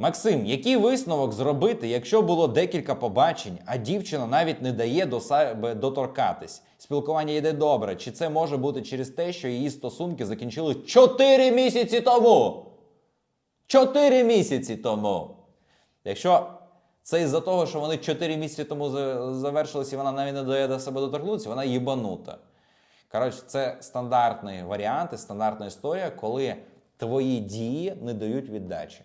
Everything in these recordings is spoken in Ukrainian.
Максим, який висновок зробити, якщо було декілька побачень, а дівчина навіть не дає до себе доторкатись? Спілкування йде добре. Чи це може бути через те, що її стосунки закінчили 4 місяці тому? 4 місяці тому. Якщо це із-за того, що вони 4 місяці тому за- завершились і вона навіть не дає до себе доторкнутися, вона їбанута. Коротше, це стандартний варіант і стандартна історія, коли твої дії не дають віддачі.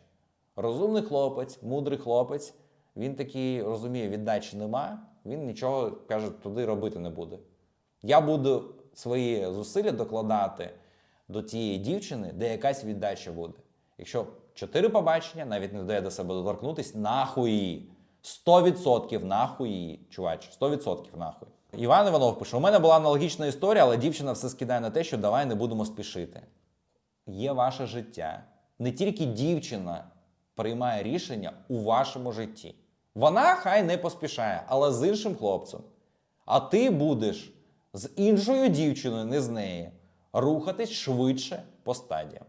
Розумний хлопець, мудрий хлопець, він такий розуміє, віддачі нема, він нічого каже, туди робити не буде. Я буду свої зусилля докладати до тієї дівчини, де якась віддача буде. Якщо чотири побачення, навіть не дає до себе доторкнутись, нахуй її. 100% нахуй її, чувач, 100% нахуй. Іван Іванов пише: у мене була аналогічна історія, але дівчина все скидає на те, що давай не будемо спішити. Є ваше життя. Не тільки дівчина приймає рішення у вашому житті. Вона хай не поспішає, але з іншим хлопцем. А ти будеш з іншою дівчиною, не з нею, рухатись швидше по стадіям.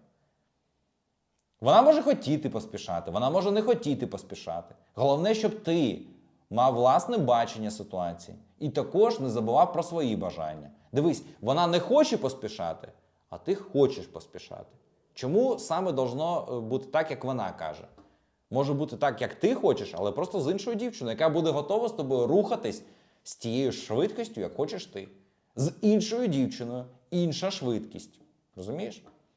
Вона може хотіти поспішати, вона може не хотіти поспішати. Головне, щоб ти мав власне бачення ситуації і також не забував про свої бажання. Дивись, вона не хоче поспішати, а ти хочеш поспішати. Чому саме должно е, бути так, як вона каже? Може бути так, як ти хочеш, але просто з іншою дівчиною, яка буде готова з тобою рухатись з тією швидкістю, як хочеш ти. З іншою дівчиною інша швидкість. Розумієш?